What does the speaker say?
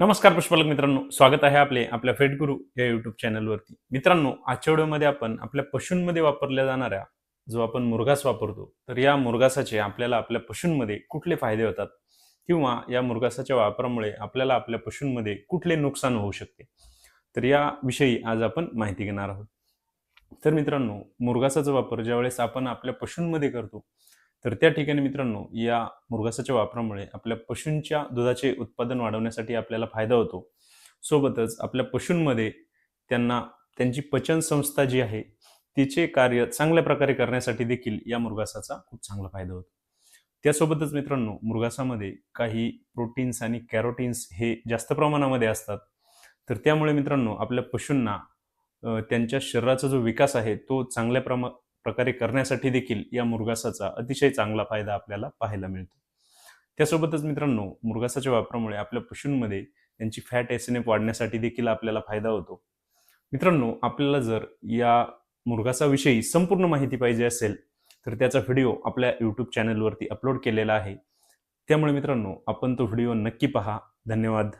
नमस्कार पुष्पालक मित्रांनो स्वागत आहे आपले आपल्या फेट गुरु या युट्यूब चॅनलवरती मित्रांनो आजच्या व्हिडिओमध्ये आपण आपल्या पशूंमध्ये वापरल्या जाणाऱ्या जो आपण मुरघास वापरतो तर या मुरघासाचे आपल्याला आपल्या पशूंमध्ये कुठले फायदे होतात? किंवा या मुरघासाच्या वापरामुळे आपल्याला आपल्या पशूंमध्ये कुठले नुकसान होऊ शकते? तर याविषयी आज आपण माहिती घेणार आहोत. तर मित्रांनो मुरघासाचा वापर ज्यावेळेस आपण आपल्या पशूंमध्ये करतो तर त्या ठिकाणी मित्रांनो या मुरघासाच्या वापरामुळे आपल्या पशूंच्या दुधाचे उत्पादन वाढवण्यासाठी आपल्याला फायदा होतो. सोबतच आपल्या पशूंमध्ये त्यांना त्यांची पचन संस्था जी आहे तिचे कार्य चांगल्या प्रकारे करण्यासाठी देखील या मुरघासाचा खूप चांगला फायदा होतो. त्यासोबतच मित्रांनो मुरघासामध्ये काही प्रोटीन्स आणि कॅरोटीन्स हे जास्त प्रमाणामध्ये असतात. तर त्यामुळे मित्रांनो आपल्या पशूंना त्यांच्या शरीराचा जो विकास आहे तो चांगल्या प्रमा प्रकारे करण्यासाठी देखील या मुरगासाचा अतिशय चांगला फायदा आपल्याला पाहायला मिळतो. त्यासोबतच मित्रांनो मुरगासाच्या वापरामुळे आपल्या पशूंमध्ये त्यांची फॅट एसएनएफ वाढण्यासाठी देखील आपल्याला फायदा होतो. मित्रांनो आपल्याला जर या मुरगासाविषयी संपूर्ण माहिती पाहिजे असेल तर त्याचा व्हिडिओ आपल्या यूट्यूब चॅनलवरती अपलोड केलेला आहे. त्यामुळे मित्रांनो आपण तो व्हिडिओ नक्की पहा. धन्यवाद.